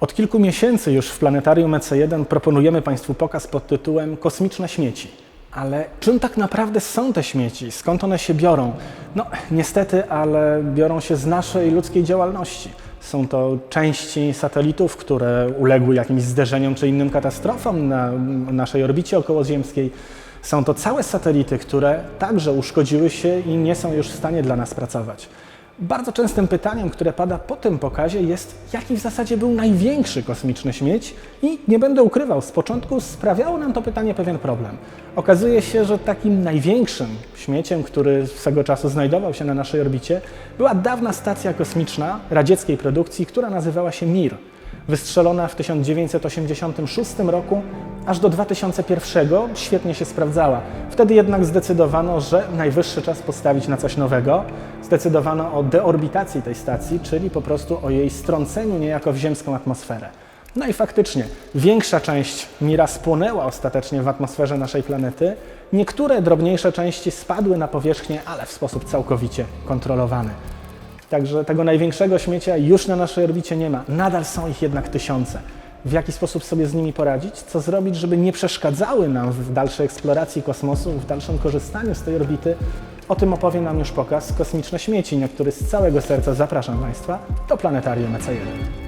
Od kilku miesięcy już w planetarium EC1 proponujemy Państwu pokaz pod tytułem Kosmiczne śmieci. Ale czym tak naprawdę są te śmieci? Skąd one się biorą? No, niestety, ale biorą się z naszej ludzkiej działalności. Są to części satelitów, które uległy jakimś zderzeniom czy innym katastrofom na naszej orbicie okołoziemskiej. Są to całe satelity, które także uszkodziły się i nie są już w stanie dla nas pracować. Bardzo częstym pytaniem, które pada po tym pokazie jest, jaki w zasadzie był największy kosmiczny śmieć i nie będę ukrywał, z początku sprawiało nam to pytanie pewien problem. Okazuje się, że takim największym śmieciem, który swego czasu znajdował się na naszej orbicie, była dawna stacja kosmiczna radzieckiej produkcji, która nazywała się Mir. Wystrzelona w 1986 roku, aż do 2001 świetnie się sprawdzała. Wtedy jednak zdecydowano, że najwyższy czas postawić na coś nowego. Zdecydowano o deorbitacji tej stacji, czyli po prostu o jej strąceniu niejako w ziemską atmosferę. No i faktycznie, większa część Mira spłonęła ostatecznie w atmosferze naszej planety. Niektóre drobniejsze części spadły na powierzchnię, ale w sposób całkowicie kontrolowany. Także tego największego śmiecia już na naszej orbicie nie ma. Nadal są ich jednak tysiące. W jaki sposób sobie z nimi poradzić? Co zrobić, żeby nie przeszkadzały nam w dalszej eksploracji kosmosu, w dalszym korzystaniu z tej orbity? O tym opowie nam już pokaz Kosmiczne Śmieci, na który z całego serca zapraszam Państwa do Planetarium EC1.